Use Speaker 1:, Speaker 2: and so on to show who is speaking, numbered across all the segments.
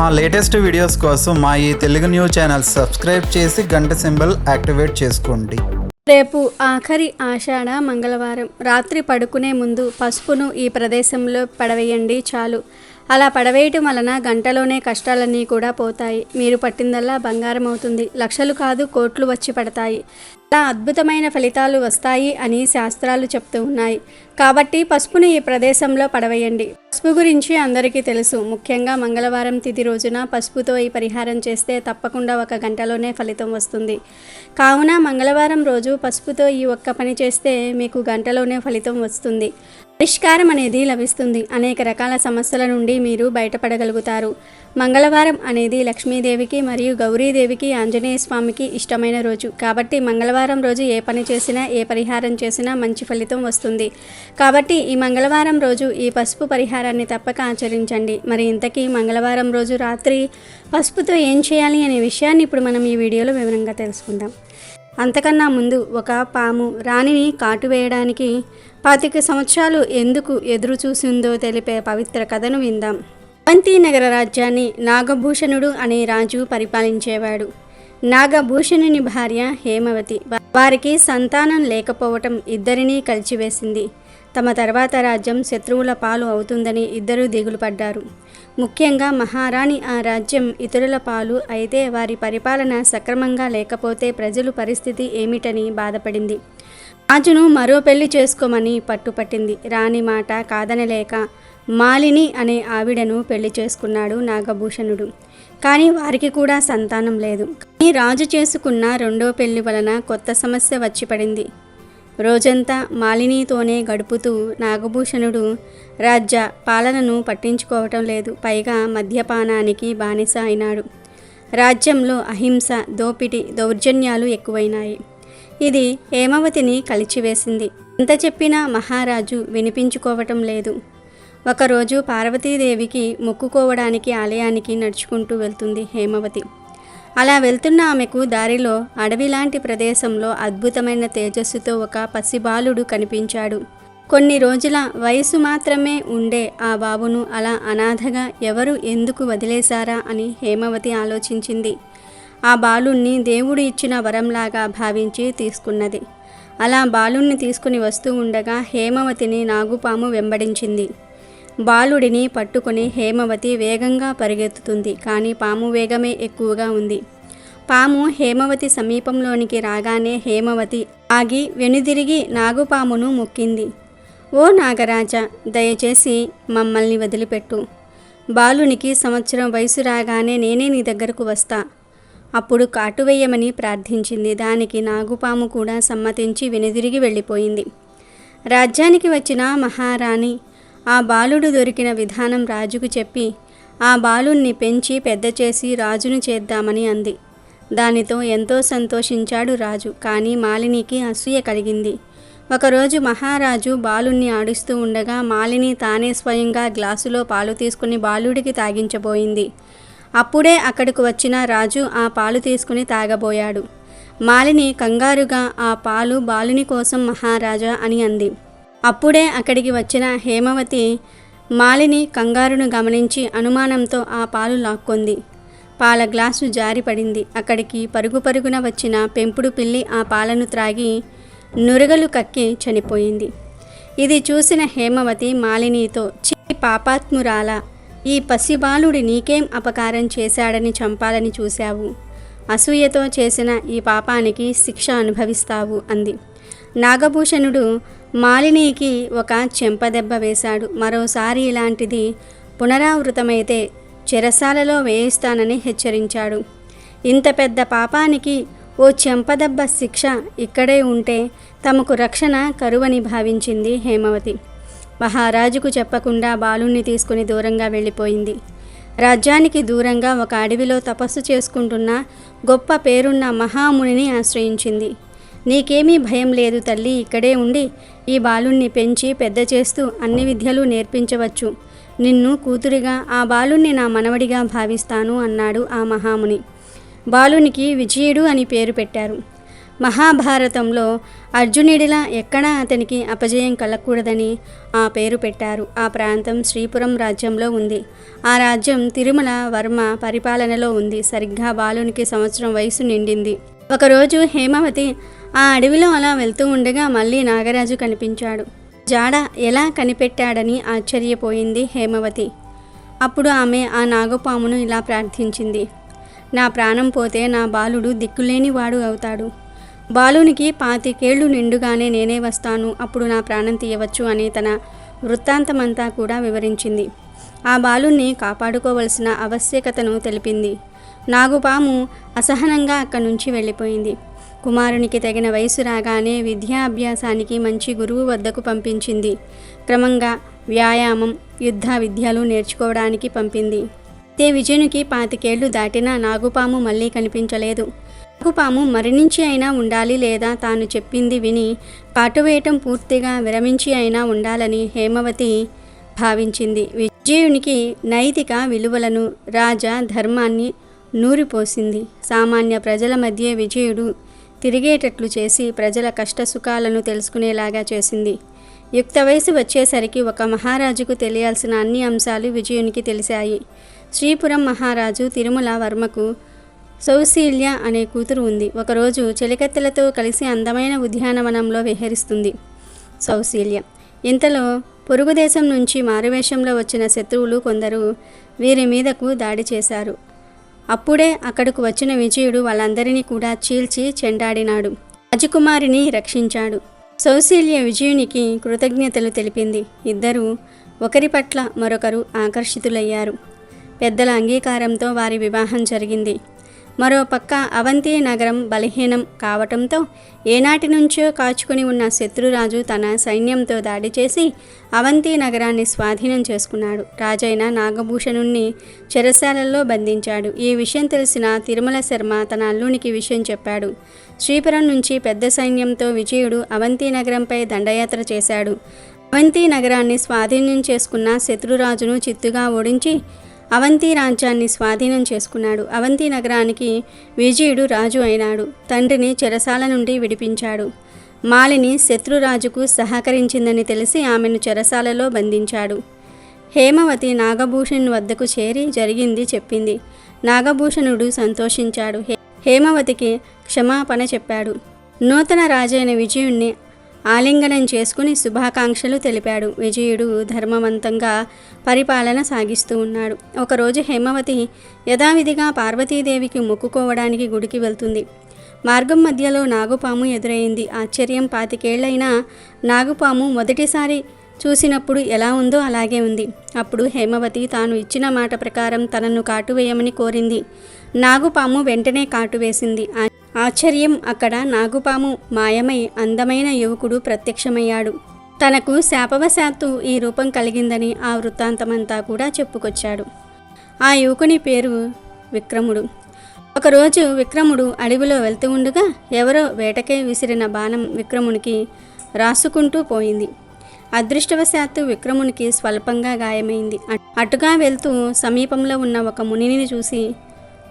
Speaker 1: మా latest videos కోసం మా ఈ తెలుగు న్యూస్ ఛానల్ సబ్స్క్రైబ్ చేసి గంట సింబల్ యాక్టివేట్ చేసుకోండి.
Speaker 2: రేపు ఆఖరి ఆషాఢ మంగళవారం. రాత్రి పడుకునే ముందు పసుపును ఈ ప్రదేశంలో పడవేయండి చాలు. అలా పడవేయటం వలన గంటలోనే కష్టాలన్నీ కూడా పోతాయి. మీరు పట్టిందల్లా బంగారం అవుతుంది. లక్షలు కాదు కోట్లు వచ్చి పడతాయి. చాలా అద్భుతమైన ఫలితాలు వస్తాయి అని శాస్త్రాలు చెప్తూ ఉన్నాయి. కాబట్టి పసుపును ఈ ప్రదేశంలో పడవేయండి. పసుపు గురించి అందరికీ తెలుసు. ముఖ్యంగా మంగళవారం తిథి రోజున పసుపుతో ఈ పరిహారం చేస్తే తప్పకుండా ఒక గంటలోనే ఫలితం వస్తుంది. కావున మంగళవారం రోజు పసుపుతో ఈ ఒక్క పని చేస్తే మీకు గంటలోనే ఫలితం వస్తుంది. పరిష్కారం అనేది లభిస్తుంది. అనేక రకాల సమస్యల నుండి మీరు బయటపడగలుగుతారు. మంగళవారం అనేది లక్ష్మీదేవికి మరియు గౌరీదేవికి ఆంజనేయ స్వామికి ఇష్టమైన రోజు. కాబట్టి మంగళవారం రోజు ఏ పని చేసినా ఏ పరిహారం చేసినా మంచి ఫలితం వస్తుంది. కాబట్టి ఈ మంగళవారం రోజు ఈ పసుపు పరిహారాన్ని తప్పక ఆచరించండి. మరి ఇంతకీ మంగళవారం రోజు రాత్రి పసుపుతో ఏం చేయాలి అనే విషయాన్ని ఇప్పుడు మనం ఈ వీడియోలో వివరంగా తెలుసుకుందాం. అంతకన్నా ముందు ఒక పాము రాణిని కాటు వేయడానికి పాతిక సంవత్సరాలు ఎందుకు ఎదురు చూసిందో తెలిపే పవిత్ర కథను విందాం. అవంతి నగర రాజ్యాన్ని నాగభూషణుడు అనే రాజు పరిపాలించేవాడు. నాగభూషణుని భార్య హేమవతి వారికి సంతానం లేకపోవటం ఇద్దరినీ కలిచివేసింది. తమ తర్వాత రాజ్యం శత్రువుల పాలు అవుతుందని ఇద్దరూ దిగులు పడ్డారు ముఖ్యంగా మహారాణి ఆ రాజ్యం ఇతరుల పాలు అయితే వారి పరిపాలన సక్రమంగా లేకపోతే ప్రజలు పరిస్థితి ఏమిటని బాధపడింది. రాజును మరో పెళ్ళి చేసుకోమని పట్టుపట్టింది. రాణి మాట కాదనలేక మాలిని అనే ఆవిడను పెళ్ళి చేసుకున్నాడు నాగభూషణుడు. కానీ వారికి కూడా సంతానం లేదు. కానీ రాజు చేసుకున్న రెండో పెళ్ళి వలన కొత్త సమస్య వచ్చి పడింది. రోజంతా మాలినితోనే గడుపుతూ నాగభూషణుడు రాజ్య పాలనను పట్టించుకోవటం లేదు. పైగా మద్యపానానికి బానిస అయినాడు. రాజ్యంలో అహింస దోపిడి దౌర్జన్యాలు ఎక్కువైనాయి. ఇది హేమవతిని కలిచివేసింది. ఎంత చెప్పినా మహారాజు వినిపించుకోవటం లేదు. ఒకరోజు పార్వతీదేవికి మొక్కుకోవడానికి ఆలయానికి నడుచుకుంటూ వెళ్తుంది హేమవతి. అలా వెళ్తున్న ఆమెకు దారిలో అడవిలాంటి ప్రదేశంలో అద్భుతమైన తేజస్సుతో ఒక పసిబాలుడు కనిపించాడు. కొన్ని రోజుల వయసు మాత్రమే ఉండే ఆ బాబును అలా అనాథగా ఎవరు ఎందుకు వదిలేశారా అని హేమవతి ఆలోచించింది. ఆ బాలుణ్ణి దేవుడు ఇచ్చిన వరంలాగా భావించి తీసుకున్నది. అలా బాలుణ్ణి తీసుకుని వస్తూ ఉండగా హేమవతిని నాగుపాము వెంబడించింది. బాలుడిని పట్టుకుని హేమవతి వేగంగా పరిగెత్తుతుంది కానీ పాము వేగమే ఎక్కువగా ఉంది. పాము హేమవతి సమీపంలోనికి రాగానే హేమవతి ఆగి వెనుదిరిగి నాగుపామును మొక్కింది. ఓ నాగరాజ దయచేసి మమ్మల్ని వదిలిపెట్టు. బాలునికి సంవత్సరం వయసు రాగానే నేనే నీ దగ్గరకు వస్తా. అప్పుడు కాటువేయమని ప్రార్థించింది. దానికి నాగుపాము కూడా సమ్మతించి వెనుదిరిగి వెళ్ళిపోయింది. రాజ్యానికి వచ్చిన మహారాణి ఆ బాలుడు దొరికిన విధానం రాజుకు చెప్పి ఆ బాలుణ్ణి పెంచి పెద్ద చేసి రాజును చేద్దామని అంది. దానితో ఎంతో సంతోషించాడు రాజు. కానీ మాలినికి అసూయ కలిగింది. ఒకరోజు మహారాజు బాలుణ్ణి ఆడిస్తూ ఉండగా మాలిని తానే స్వయంగా గ్లాసులో పాలు తీసుకుని బాలుడికి తాగించబోయింది. అప్పుడే అక్కడికి వచ్చిన రాజు ఆ పాలు తీసుకుని తాగబోయాడు. మాలిని కంగారుగా ఆ పాలు బాలుని కోసం మహారాజా అని అంది. అప్పుడే అక్కడికి వచ్చిన హేమవతి మాలిని కంగారును గమనించి అనుమానంతో ఆ పాలు లాక్కొంది. పాల గ్లాసు జారిపడింది అక్కడికి పరుగు పరుగున వచ్చిన పెంపుడు పిల్లి ఆ పాలను త్రాగి నురగలు కక్కి చనిపోయింది. ఇది చూసిన హేమవతి మాలినితో చి పాపాత్మురాల ఈ పసిబాలుడి నీకేం అపకారం చేశాడని చంపాలని చూశావు. అసూయతో చేసిన ఈ పాపానికి శిక్ష అనుభవిస్తావు అంది. నాగభూషణుడు మాలినీకి ఒక చెంపదెబ్బ వేశాడు. మరోసారి ఇలాంటిది పునరావృతమైతే చెరసాలలో వేయిస్తానని హెచ్చరించాడు. ఇంత పెద్ద పాపానికి ఓ చెంపదెబ్బ శిక్ష ఇక్కడే ఉంటే తమకు రక్షణ కరువని భావించింది హేమవతి. మహారాజుకు చెప్పకుండా బాలుణ్ణి తీసుకుని దూరంగా వెళ్ళిపోయింది. రాజ్యానికి దూరంగా ఒక అడవిలో తపస్సు చేసుకుంటున్న గొప్ప పేరున్న మహామునిని ఆశ్రయించింది. నీకేమీ భయం లేదు తల్లి ఇక్కడే ఉండి ఈ బాలుణ్ణి పెంచి పెద్ద చేస్తూ అన్ని విద్యలు నేర్పించవచ్చు. నిన్ను కూతురిగా ఆ బాలుణ్ణి నా మనవడిగా భావిస్తాను అన్నాడు ఆ మహాముని. బాలునికి విజయుడు అని పేరు పెట్టారు. మహాభారతంలో అర్జునుడిలా ఎక్కడా అతనికి అపజయం కలగకూడదని ఆ పేరు పెట్టారు. ఆ ప్రాంతం శ్రీపురం రాజ్యంలో ఉంది. ఆ రాజ్యం తిరుమల వర్మ పరిపాలనలో ఉంది. సరిగ్గా బాలునికి సంవత్సరం వయసు నిండింది. ఒకరోజు హేమవతి ఆ అడవిలో అలా వెళ్తూ ఉండగా మళ్ళీ నాగరాజు కనిపించాడు. జాడ ఎలా కనిపెట్టాడని ఆశ్చర్యపోయింది హేమవతి. అప్పుడు ఆమె ఆ నాగపామును ఇలా ప్రార్థించింది. నా ప్రాణం పోతే నా బాలుడు దిక్కులేని వాడు అవుతాడు. బాలునికి పాతికేళ్ళు నిండుగానే నేనే వస్తాను అప్పుడు నా ప్రాణం తీయవచ్చు అని తన వృత్తాంతమంతా కూడా వివరించింది. ఆ బాలుని కాపాడుకోవలసిన ఆవశ్యకతను తెలిపింది. నాగుపాము అసహనంగా అక్కడి నుంచి వెళ్ళిపోయింది. కుమారునికి తగిన వయసు రాగానే విద్యాభ్యాసానికి మంచి గురువు వద్దకు పంపించింది. క్రమంగా వ్యాయామం యుద్ధ విద్యలు నేర్చుకోవడానికి పంపింది. అయితే విజయునికి పాతికేళ్ళు దాటినా నాగుపాము మళ్ళీ కనిపించలేదు. నాగుపాము మరణించి అయినా ఉండాలి లేదా తాను చెప్పింది విని కాటువేయటం పూర్తిగా విరమించి అయినా ఉండాలని హేమవతి భావించింది. విజయునికి నైతిక విలువలను రాజ ధర్మాన్ని నూరిపోసింది. సామాన్య ప్రజల మధ్య విజయుడు తిరిగేటట్లు చేసి ప్రజల కష్టసుఖాలను తెలుసుకునేలాగా చేసింది. యుక్త వయసు వచ్చేసరికి ఒక మహారాజుకు తెలియాల్సిన అన్ని అంశాలు విజయునికి తెలిసాయి శ్రీపురం మహారాజు తిరుమల వర్మకు సౌశీల్య అనే కూతురు ఉంది. ఒకరోజు చెలికత్తెలతో కలిసి అందమైన ఉద్యానవనంలో విహరిస్తుంది సౌశీల్య. ఇంతలో పొరుగు దేశం నుంచి మారువేషంలో వచ్చిన శత్రువులు కొందరు వీరి మీదకు దాడి చేశారు. అప్పుడే అక్కడకు వచ్చిన విజయుడు వాళ్ళందరినీ కూడా చీల్చి చెండాడినాడు. రాజకుమారిని రక్షించాడు. సౌశీల్య విజయునికి కృతజ్ఞతలు తెలిపింది. ఇద్దరూ ఒకరి పట్ల మరొకరు ఆకర్షితులయ్యారు. పెద్దల అంగీకారంతో వారి వివాహం జరిగింది. మరో పక్క అవంతి నగరం బలహీనం కావటంతో ఏనాటి నుంచో కాచుకుని ఉన్న శత్రురాజు తన సైన్యంతో దాడి చేసి అవంతి నగరాన్ని స్వాధీనం చేసుకున్నాడు. రాజైన నాగభూషణుణ్ణి చెరసాలలో బంధించాడు. ఈ విషయం తెలిసిన తిరుమల శర్మ తన అల్లునికి విషయం చెప్పాడు. శ్రీపురం నుంచి పెద్ద సైన్యంతో విజయుడు అవంతి నగరంపై దండయాత్ర చేశాడు. అవంతి నగరాన్ని స్వాధీనం చేసుకున్న శత్రురాజును చిత్తుగా ఓడించి అవంతి రాజ్యాన్ని స్వాధీనం చేసుకున్నాడు. అవంతి నగరానికి విజయుడు రాజు అయినాడు. తండ్రిని చెరసాల నుండి విడిపించాడు. మాలిని శత్రురాజుకు సహకరించిందని తెలిసి ఆమెను చెరసాలలో బంధించాడు. హేమవతి నాగభూషణ్ వద్దకు చేరి జరిగింది చెప్పింది. నాగభూషణుడు సంతోషించాడు. హేమవతికి క్షమాపణ చెప్పాడు. నూతన రాజైన విజయుణ్ణి ఆలింగనం చేసుకుని శుభాకాంక్షలు తెలిపాడు. విజయుడు ధర్మవంతంగా పరిపాలన సాగిస్తూ ఉన్నాడు. ఒకరోజు హేమవతి యథావిధిగా పార్వతీదేవికి మొక్కుకోవడానికి గుడికి వెళ్తుంది. మార్గం మధ్యలో నాగుపాము ఎదురైంది. ఆశ్చర్యం పాతికేళ్ళైనా నాగుపాము మొదటిసారి చూసినప్పుడు ఎలా ఉందో అలాగే ఉంది. అప్పుడు హేమవతి తాను ఇచ్చిన మాట ప్రకారం తనను కాటువేయమని కోరింది. నాగుపాము వెంటనే కాటువేసింది ఆశ్చర్యం అక్కడ నాగుపాము మాయమై అందమైన యువకుడు ప్రత్యక్షమయ్యాడు. తనకు శాపవశాత్తు ఈ రూపం కలిగిందని ఆ వృత్తాంతమంతా కూడా చెప్పుకొచ్చాడు. ఆ యువకుని పేరు విక్రముడు. ఒకరోజు విక్రముడు అడవిలో వెళ్తూ ఉండగా ఎవరో వేటకే విసిరిన బాణం విక్రమునికి రాసుకుంటూ పోయింది. అదృష్టవశాత్తు విక్రమునికి స్వల్పంగా గాయమైంది. అటుగా వెళ్తూ సమీపంలో ఉన్న ఒక మునిని చూసి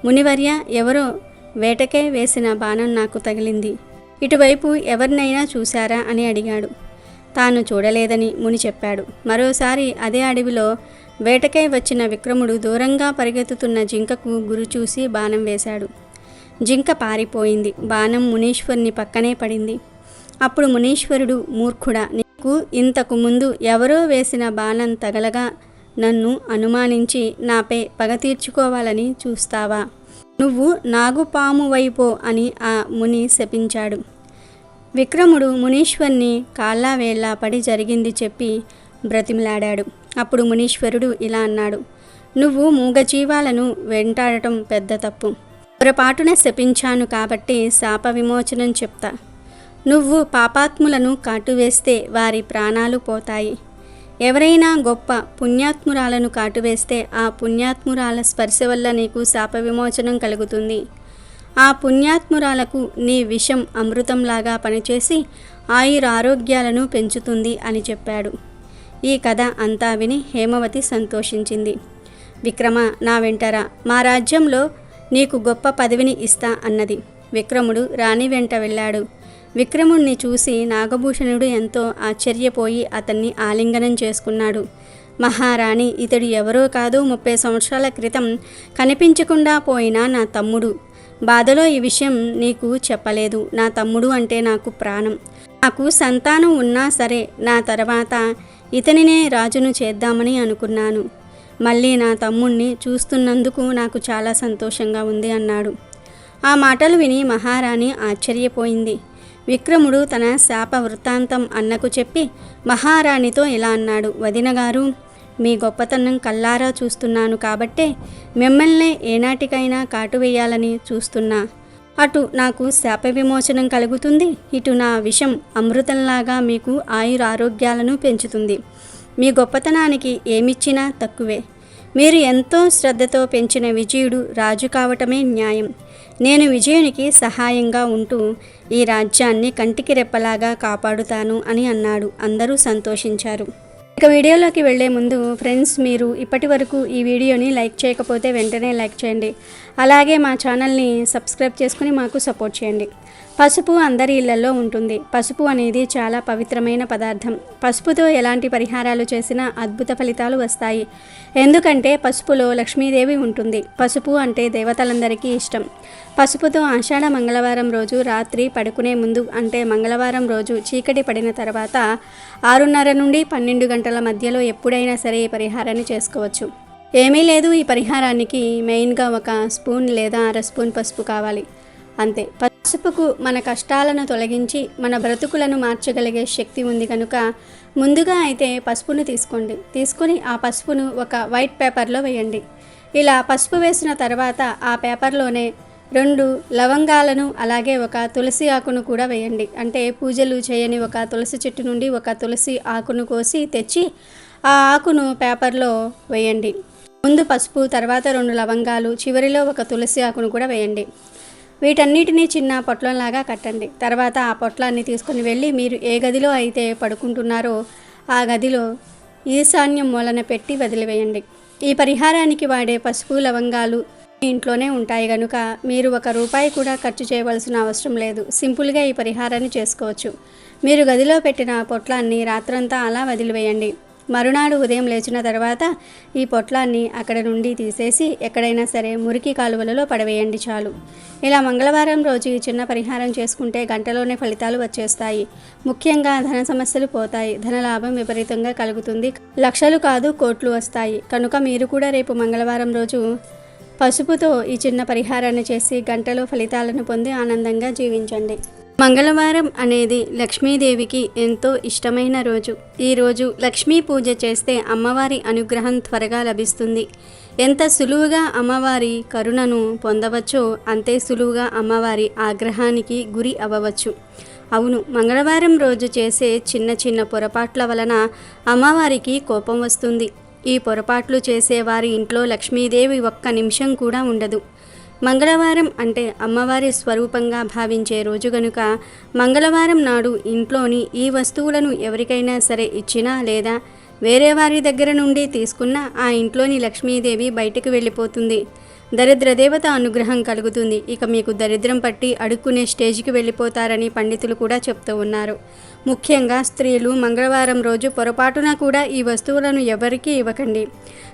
Speaker 2: మునివర్య ఎవరో వేటకే వేసిన బాణం నాకు తగిలింది. ఇటువైపు ఎవరినైనా చూశారా అని అడిగాడు. తాను చూడలేదని ముని చెప్పాడు. మరోసారి అదే అడవిలో వేటకై వచ్చిన విక్రముడు దూరంగా పరిగెత్తుతున్న జింకకు గురి చూసి బాణం వేశాడు. జింక పారిపోయింది. బాణం మునీశ్వరుని పక్కనే పడింది. అప్పుడు మునీశ్వరుడు మూర్ఖుడా నీకు ఇంతకు ముందు ఎవరో వేసిన బాణం తగలగా నన్ను అనుమానించి నాపై పగ తీర్చుకోవాలని చూస్తావా? నువ్వు నాగుపాము వైపో అని ఆ ముని శపించాడు. విక్రముడు మునీశ్వర్ని కాళ్ళా పడి జరిగింది చెప్పి బ్రతిమలాడాడు. అప్పుడు మునీశ్వరుడు ఇలా అన్నాడు నువ్వు మూగజీవాలను వెంటాడటం పెద్ద తప్పు. పొరపాటున శపించాను కాబట్టి శాప విమోచనం చెప్తా. నువ్వు పాపాత్ములను కాటువేస్తే వారి ప్రాణాలు పోతాయి. ఎవరైనా గొప్ప పుణ్యాత్మురాలను కాటువేస్తే ఆ పుణ్యాత్మురాల స్పర్శ వల్ల నీకు శాప విమోచనం కలుగుతుంది. ఆ పుణ్యాత్మురాలకు నీ విషం అమృతంలాగా పనిచేసి ఆయురారోగ్యాలను పెంచుతుంది అని చెప్పాడు. ఈ కథ అంతా విని హేమవతి సంతోషించింది. విక్రమ నా వెంటరా మా రాజ్యంలో నీకు గొప్ప పదవిని ఇస్తా అన్నది. విక్రముడు రాణి వెంట వెళ్ళాడు. విక్రముణ్ణి చూసి నాగభూషణుడు ఎంతో ఆశ్చర్యపోయి అతన్ని ఆలింగనం చేసుకున్నాడు. మహారాణి ఇతడు ఎవరో కాదు ముప్పై సంవత్సరాల క్రితం కనిపించకుండా పోయిన నా తమ్ముడు. బాధలో ఈ విషయం నీకు చెప్పలేదు. నా తమ్ముడు అంటే నాకు ప్రాణం. నాకు సంతానం ఉన్నా సరే నా తర్వాత ఇతనినే రాజును చేద్దామని అనుకున్నాను. మళ్ళీ నా తమ్ముణ్ణి చూస్తున్నందుకు నాకు చాలా సంతోషంగా ఉంది అన్నాడు. ఆ మాటలు విని మహారాణి ఆశ్చర్యపోయింది. విక్రముడు తన శాప వృత్తాంతం అన్నకు చెప్పి మహారాణితో ఇలా అన్నాడు. వదినగారు మీ గొప్పతనం కల్లారా చూస్తున్నాను కాబట్టే మిమ్మల్నే ఏనాటికైనా కాటు వేయాలని చూస్తున్నా. అటు నాకు శాప విమోచనం కలుగుతుంది ఇటు నా విషం అమృతంలాగా మీకు ఆయురారోగ్యాలను పెంచుతుంది. మీ గొప్పతనానికి ఏమిచ్చినా తక్కువే. మీరు ఎంతో శ్రద్ధతో పెంచిన విజయుడు రాజు కావటమే న్యాయం. నేను విజయునికి సహాయంగా ఉంటూ ఈ రాజ్యాన్ని కంటికి రెప్పలాగా కాపాడుతాను అని అన్నాడు. అందరూ సంతోషించారు. ఇక వీడియోలోకి వెళ్ళే ముందు ఫ్రెండ్స్ మీరు ఇప్పటి వరకు ఈ వీడియోని లైక్ చేయకపోతే వెంటనే లైక్ చేయండి. అలాగే మా ఛానల్ని సబ్స్క్రైబ్ చేసుకుని మాకు సపోర్ట్ చేయండి. పసుపు అందరి ఇళ్ళలో ఉంటుంది. పసుపు అనేది చాలా పవిత్రమైన పదార్థం. పసుపుతో ఎలాంటి పరిహారాలు చేసినా అద్భుత ఫలితాలు వస్తాయి. ఎందుకంటే పసుపులో లక్ష్మీదేవి ఉంటుంది. పసుపు అంటే దేవతలందరికీ ఇష్టం. పసుపుతో ఆషాఢ మంగళవారం రోజు రాత్రి పడుకునే ముందు అంటే మంగళవారం రోజు చీకటి పడిన తర్వాత ఆరున్నర నుండి పన్నెండు గంటల మధ్యలో ఎప్పుడైనా సరే ఈ పరిహారాన్ని చేసుకోవచ్చు. ఏమీ లేదు ఈ పరిహారానికి మెయిన్గా ఒక స్పూన్ లేదా అర స్పూన్ పసుపు కావాలి. అంతే. పసుపుకు మన కష్టాలను తొలగించి మన బ్రతుకులను మార్చగలిగే శక్తి ఉంది కనుక ముందుగా అయితే పసుపును తీసుకోండి. తీసుకొని ఆ పసుపును ఒక వైట్ పేపర్లో వేయండి. ఇలా పసుపు వేసిన తర్వాత ఆ పేపర్లోనే రెండు లవంగాలను అలాగే ఒక తులసి ఆకును కూడా వేయండి. అంటే పూజలు చేయని ఒక తులసి చెట్టు నుండి ఒక తులసి ఆకును కోసి తెచ్చి ఆ ఆకును పేపర్లో వేయండి. ముందు పసుపు తర్వాత రెండు లవంగాలు చివరిలో ఒక తులసి ఆకును కూడా వేయండి. వీటన్నిటినీ చిన్న పొట్లంలాగా కట్టండి. తర్వాత ఆ పొట్లాన్ని తీసుకుని వెళ్ళి మీరు ఏ గదిలో అయితే పడుకుంటున్నారో ఆ గదిలో ఈశాన్యం మూలన పెట్టి వదిలివేయండి. ఈ పరిహారానికి వాడే పసుపు లవంగాలు మీ ఇంట్లోనే ఉంటాయి కనుక మీరు ఒక రూపాయి కూడా ఖర్చు చేయవలసిన అవసరం లేదు. సింపుల్గా ఈ పరిహారాన్ని చేసుకోవచ్చు. మీరు గదిలో పెట్టిన పొట్లాన్ని రాత్రంతా అలా వదిలివేయండి. మరునాడు ఉదయం లేచిన తర్వాత ఈ పొట్లాన్ని అక్కడ నుండి తీసేసి ఎక్కడైనా సరే మురికి కాలువలలో పడవేయండి చాలు. ఇలా మంగళవారం రోజు ఈ చిన్న పరిహారం చేసుకుంటే గంటలోనే ఫలితాలు వచ్చేస్తాయి. ముఖ్యంగా ధన సమస్యలు పోతాయి. ధన లాభం విపరీతంగా కలుగుతుంది. లక్షలు కాదు కోట్లు వస్తాయి. కనుక మీరు కూడా రేపు మంగళవారం రోజు పసుపుతో ఈ చిన్న పరిహారాన్ని చేసి గంటలో ఫలితాలను పొంది ఆనందంగా జీవించండి. మంగళవారం అనేది లక్ష్మీదేవికి ఎంతో ఇష్టమైన రోజు. ఈరోజు లక్ష్మీ పూజ చేస్తే అమ్మవారి అనుగ్రహం త్వరగా లభిస్తుంది. ఎంత సులువుగా అమ్మవారి కరుణను పొందవచ్చో అంతే సులువుగా అమ్మవారి ఆగ్రహానికి గురి అవ్వవచ్చు. అవును మంగళవారం రోజు చేసే చిన్న చిన్న పొరపాట్ల వలన అమ్మవారికి కోపం వస్తుంది. ఈ పొరపాట్లు చేసే వారి ఇంట్లో లక్ష్మీదేవి ఒక్క నిమిషం కూడా ఉండదు. మంగళవారం అంటే అమ్మవారి స్వరూపంగా భావించే రోజు గనుక మంగళవారం నాడు ఇంట్లోని ఈ వస్తువులను ఎవరికైనా సరే ఇచ్చినా లేదా వేరే వారి దగ్గర నుండి తీసుకున్నా ఆ ఇంట్లోని లక్ష్మీదేవి బయటకు వెళ్ళిపోతుంది. దరిద్ర దేవత అనుగ్రహం కలుగుతుంది. ఇక మీకు దరిద్రం పట్టి అడుక్కునే స్టేజ్కి వెళ్ళిపోతారని పండితులు కూడా చెప్తూ ఉన్నారు. ముఖ్యంగా స్త్రీలు మంగళవారం రోజు పొరపాటున కూడా ఈ వస్తువులను ఎవరికీ ఇవ్వకండి.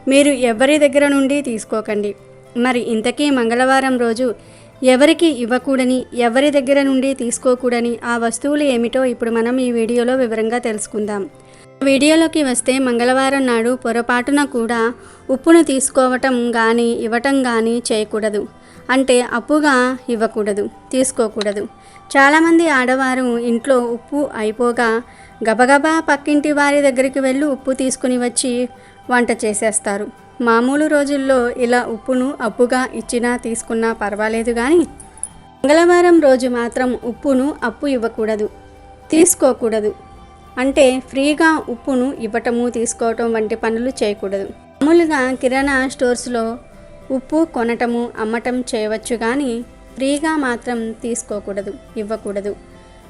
Speaker 2: మీరు ఎవరి దగ్గర నుండి తీసుకోకండి. మరి ఇంతకీ మంగళవారం రోజు ఎవరికి ఇవ్వకూడని ఎవరి దగ్గర నుండి తీసుకోకూడని ఆ వస్తువులు ఏమిటో ఇప్పుడు మనం ఈ వీడియోలో వివరంగా తెలుసుకుందాం. వీడియోలోకి వస్తే మంగళవారం నాడు పొరపాటున కూడా ఉప్పును తీసుకోవటం కానీ ఇవ్వటం కానీ చేయకూడదు. అంటే అప్పుగా ఇవ్వకూడదు తీసుకోకూడదు. చాలామంది ఆడవారు ఇంట్లో ఉప్పు అయిపోగా గబగబా పక్కింటి వారి దగ్గరికి వెళ్ళి ఉప్పు తీసుకుని వచ్చి వంట చేసేస్తారు. మామూలు రోజుల్లో ఇలా ఉప్పును అప్పుగా ఇచ్చినా తీసుకున్నా పర్వాలేదు కానీ మంగళవారం రోజు మాత్రం ఉప్పును అప్పు ఇవ్వకూడదు తీసుకోకూడదు. అంటే ఫ్రీగా ఉప్పును ఇవ్వటము తీసుకోవటం వంటి పనులు చేయకూడదు. మామూలుగా కిరాణా స్టోర్స్లో ఉప్పు కొనటము అమ్మటం చేయవచ్చు కానీ ఫ్రీగా మాత్రం తీసుకోకూడదు ఇవ్వకూడదు.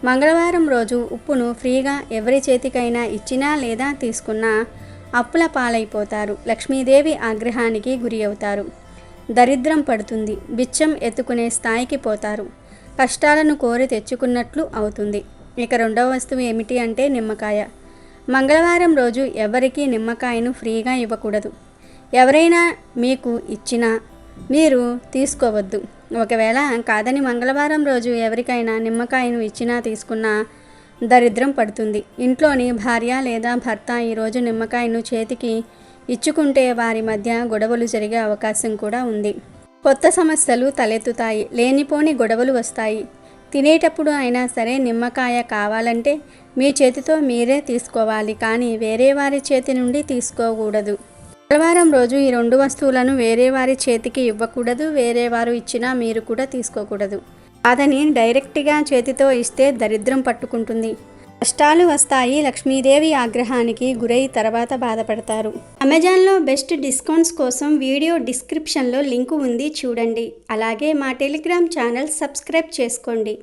Speaker 2: మంగళవారం రోజు ఉప్పును ఫ్రీగా ఎవరి చేతికైనా ఇచ్చినా లేదా తీసుకున్నా అప్పుల పాలైపోతారు. లక్ష్మీదేవి ఆగ్రహానికి గురి అవుతారు దరిద్రం పడుతుంది. బిచ్చం ఎత్తుకునే స్థాయికి పోతారు. కష్టాలను కోరి తెచ్చుకున్నట్లు అవుతుంది. ఇక రెండవ వస్తువు ఏమిటి అంటే నిమ్మకాయ. మంగళవారం రోజు ఎవరికీ నిమ్మకాయను ఫ్రీగా ఇవ్వకూడదు. ఎవరైనా మీకు ఇచ్చినా మీరు తీసుకోవద్దు. ఒకవేళ కాదని మంగళవారం రోజు ఎవరికైనా నిమ్మకాయను ఇచ్చినా తీసుకున్నా దరిద్రం పడుతుంది. ఇంట్లోని భార్య లేదా భర్త ఈరోజు నిమ్మకాయను చేతికి ఇచ్చుకుంటే వారి మధ్య గొడవలు జరిగే అవకాశం కూడా ఉంది. కొత్త సమస్యలు తలెత్తుతాయి. లేనిపోని గొడవలు వస్తాయి. తినేటప్పుడు అయినా సరే నిమ్మకాయ కావాలంటే మీ చేతితో మీరే తీసుకోవాలి. కానీ వేరే వారి చేతి నుండి తీసుకోకూడదు. మంగళవారం రోజు ఈ రెండు వస్తువులను వేరే వారి చేతికి ఇవ్వకూడదు. వేరే వారు ఇచ్చినా మీరు కూడా తీసుకోకూడదు. అతని డైరెక్ట్గా చేతితో ఇస్తే దరిద్రం పట్టుకుంటుంది. కష్టాలు వస్తాయి లక్ష్మీదేవి ఆగ్రహానికి గురై తర్వాత బాధపడతారు. అమెజాన్లో బెస్ట్ డిస్కౌంట్స్ కోసం వీడియో డిస్క్రిప్షన్లో లింకు ఉంది చూడండి. అలాగే మా టెలిగ్రామ్ ఛానల్ సబ్స్క్రైబ్ చేసుకోండి.